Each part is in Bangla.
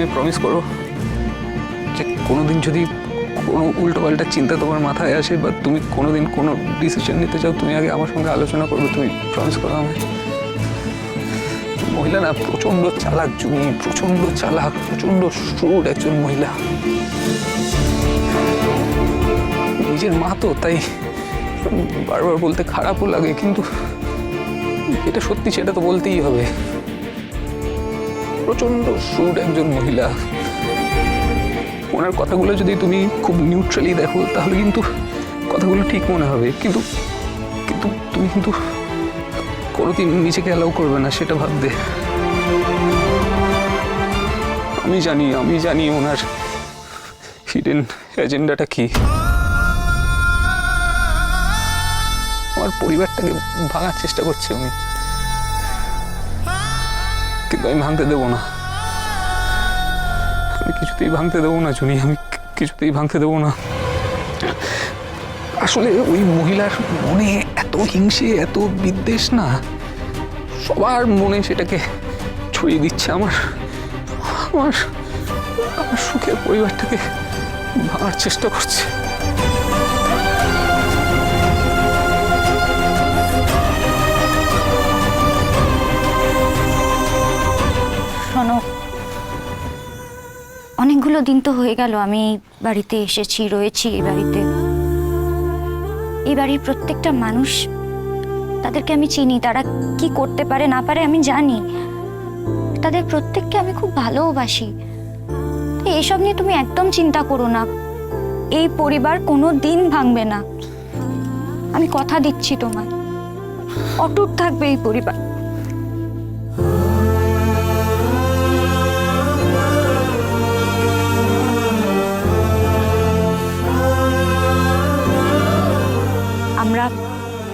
আমায় প্রমিস করো যে কোনোদিন যদি কোনো উল্টোপাল্টা চিন্তা তোমার মাথায় আসে বা তুমি কোনোদিন কোনো ডিসিশন নিতে চাও, তুমি আগে আমার সঙ্গে আলোচনা করবে, তুমি প্রমিস করো আমায়। মহিলা না, প্রচণ্ড চালাক জুনি প্রচণ্ড চালাক, প্রচণ্ড সুর একজন মহিলা। নিজের মা তো, তাই বারবার বলতে খারাপও লাগে, কিন্তু এটা সত্যি, সেটা তো বলতেই হবে। প্রচণ্ড সুর একজন মহিলা। ওনার কথাগুলো যদি তুমি খুব নিউট্রালি দেখো, তাহলে কিন্তু কথাগুলো ঠিক মনে হবে। কিন্তু কিন্তু তুমি কিন্তু কোনোদিন নিজেকে অ্যালাউ করবে না, সেটা ভাববে। আমি জানি আমি জানি ওনার হিডেন এজেন্ডাটা কি। আমার পরিবারটাকে ভাঙার চেষ্টা করছে উনি। কিন্তু আমি ভাঙতে দেবো না। আমি কিছুতেই ভাঙতে দেবো না, জুনি। আমি কিছুতেই ভাঙতে দেবো না। আসলে ওই মহিলার মনে এত হিংসে, এত বিদ্বেষ না? সবার মনে সেটাকে ছড়িয়ে দিচ্ছে আমার। আমার আমার সুখের পরিবারটাকে ভাঙার চেষ্টা করছে। অনেকগুলো দিন তো হয়ে গেল, আমি বাড়িতে এসেছি, রয়েছি এই বাড়িতে। এই বাড়ির প্রত্যেকটা মানুষ তাদেরকে আমি চিনি, তারা কি করতে পারে না পারে আমি জানি। তাদের প্রত্যেককে আমি খুব ভালোবাসি। তো এইসব নিয়ে তুমি একদম চিন্তা করো না। এই পরিবার কোনো দিন ভাঙবে না। আমি কথা দিচ্ছি তোমায়। অটুট থাকবে এই পরিবার।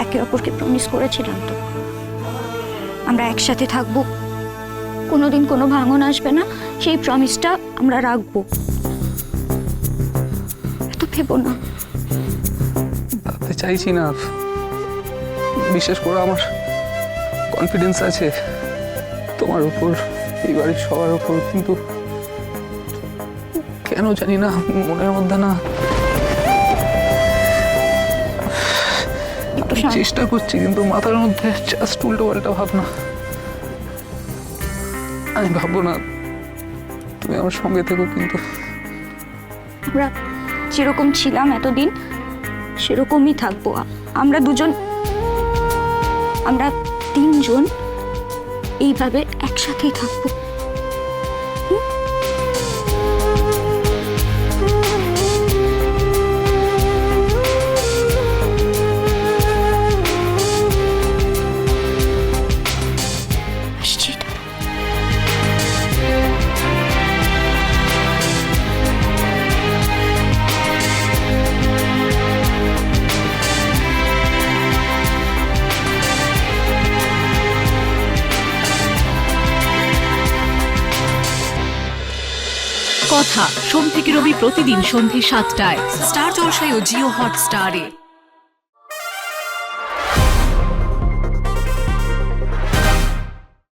একে অপরকে প্রমিস করেছিলাম তো। আমরা একসাথে থাকব। কোনোদিন কোনো ভাঙন আসবে না। সেই প্রমিসটা আমরা রাখব। এত না। ভাবতে চাইছি না। বিশেষ করে, আমার কনফিডেন্স আছে তোমার উপর এই বাড়ির সবার উপর, কিন্তু কেন জানি না, মনের মধ্যে না চেষ্টা করছি কিন্তু মাথার মধ্যে জাস্ট উল্টো পাল্টা ভাবনা। আমি ভাববো না তুমি আমার সঙ্গে থেকো কিন্তু। আমরা যেরকম ছিলাম এতদিন সেরকমই থাকব। আমরা দুজন আমরা তিনজন এইভাবে একসাথেই থাকব। কথা সোম থেকে রবি প্রতিদিন সন্ধে সাতটায়। স্টার জলসায় ও জিও হটস্টারে।